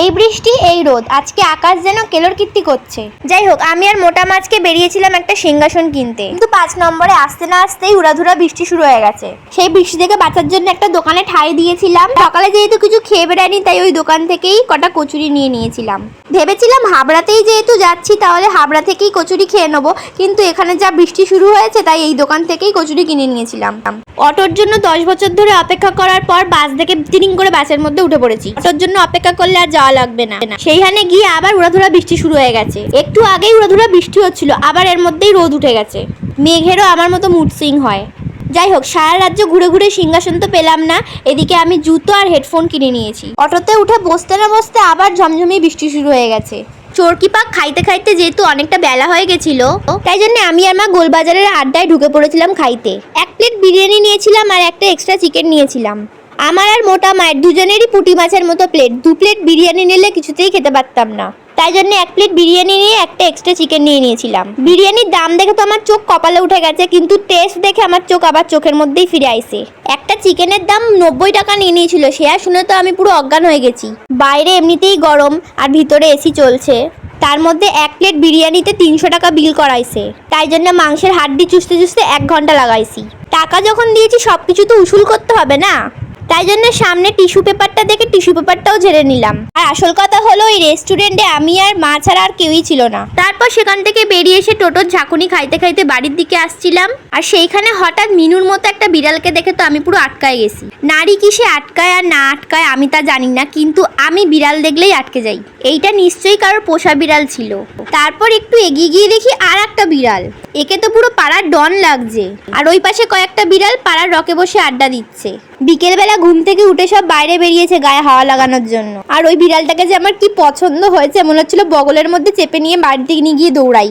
এই বৃষ্টি, এই রোদ, আজকে আকাশ যেন কেলোর কীর্তি করছে। যাই হোক, আমি আর মোটা মাছকে বেরিয়েছিলাম একটা সিংহাসন কিনতে। কিন্তু পাঁচ নম্বরে আসতে না আসতেই উড়াধুরা বৃষ্টি শুরু হয়ে গেছে। সেই বৃষ্টি থেকে বাঁচার জন্য একটা দোকানে ঠাই দিয়েছিলাম। সকালে যেহেতু কিছু খেয়ে বেড়াইনি তাই ওই দোকান থেকেই কটা কচুরি নিয়ে নিয়েছিলাম। ভেবেছিলাম হাবড়াতেই যেহেতু যাচ্ছি, তাহলে হাবড়া থেকেই কচুরি খেয়ে নেব। কিন্তু এখানে যা বৃষ্টি শুরু হয়েছে, তাই এই দোকান থেকেই কচুরি কিনে নিয়েছিলাম। অটোর জন্য দশ বছর ধরে অপেক্ষা করার পর বাস থেকে তিরিং করে বাসের মধ্যে উঠে পড়েছি। অটোর জন্য অপেক্ষা করলে আর যাওয়া লাগবে না। সেইখানে গিয়ে আবার উড়াধুরা বৃষ্টি শুরু হয়ে গেছে। একটু আগেই উড়াধুরা বৃষ্টি হচ্ছিল, আবার এর মধ্যেই রোদ উঠে গেছে। মেঘেরও আমার মতো মুড হয়। যাই হোক, সারা রাজ্য ঘুরে ঘুরে সিংহাসন তো পেলাম না, এদিকে আমি জুতো আর হেডফোন কিনে নিয়েছি। অটোতে উঠে বসতে না বসতে আবার ঝমঝমিয়ে বৃষ্টি শুরু হয়ে গেছে। চোরকি পাক খাইতে খাইতে যেহেতু অনেকটা বেলা হয়ে গেছিল, তাই জন্য আমি আর মা গোলবাজারের আড্ডায় ঢুকে পড়েছিলাম খাইতে। এক প্লেট বিরিয়ানি নিয়েছিলাম আর একটা এক্সট্রা চিকেন নিয়েছিলাম। আমার আর মোটা মায়ের দুজনেরই পুঁটি মাছের মতো প্লেট দু প্লেট বিরিয়ানি নিলে কিছুতেই খেতে পারতাম না। তাই জন্য এক প্লেট বিরিয়ানি নিয়ে একটা এক্সট্রা চিকেন নিয়ে নিয়েছিলাম। বিরিয়ানির দাম দেখে তো আমার চোখ কপালে উঠে গেছে, কিন্তু টেস্ট দেখে আমার চোখ আবার চোখের মধ্যেই ফিরে আইছে একটা চিকেনের দাম নব্বই টাকা নিয়ে নিয়েছিল, সে আর শুনে তো আমি পুরো অজ্ঞান হয়ে গেছি। বাইরে এমনিতেই গরম আর ভিতরে এসি চলছে। তার মধ্যে এক প্লেট বিরিয়ানিতে তিনশো টাকা বিল করাইছে। তাই জন্য মাংসের হাড্ডি চুষতে চুষতে এক ঘণ্টা লাগাইছি। টাকা যখন দিয়েছি সব কিছু তো উসুল করতে হবে না। তাই জন্য সামনে টিস্যু পেপারটা দেখে টিস্যু পেপারটাও ঝেড়ে নিলাম। আসল কথা হলো ওই রেস্টুরেন্টে আমি আর মা ছাড়া আর কেউই ছিল না। তারপর সেখান থেকে বেরিয়ে এসে টোটোর ঝাঁকুনি খাইতে খাইতে বাড়ির দিকে আসছিলাম। আর সেইখানে হঠাৎ মিনুর মতো একটা বিড়ালকে দেখে তো আমি পুরো আটকায় গেছি। নারী কি সে আটকায় আর না আটকায় আমি তা জানি না, কিন্তু আমি বিড়াল দেখলেই আটকে যাই। এইটা নিশ্চয়ই কারোর পোষা বিড়াল ছিল। তারপর একটু এগিয়ে গিয়ে দেখি আর একটা বিড়াল। একে তো পুরো পাড়ার ডন লাগছে। আর ওই পাশে কয়েকটা বিড়াল পাড়ার রকে বসে আড্ডা দিচ্ছে। বিকেলবেলা ঘুম থেকে উঠে সব বাইরে বেরিয়েছে গায়ে হাওয়া লাগানোর জন্য। আর ওই বিড়ালটাকে যে আমার কি পছন্দ হয়েছে, মনে হচ্ছিল বগলের মধ্যে চেপে নিয়ে বাড়িতে নিয়ে গিয়ে দৌড়াই।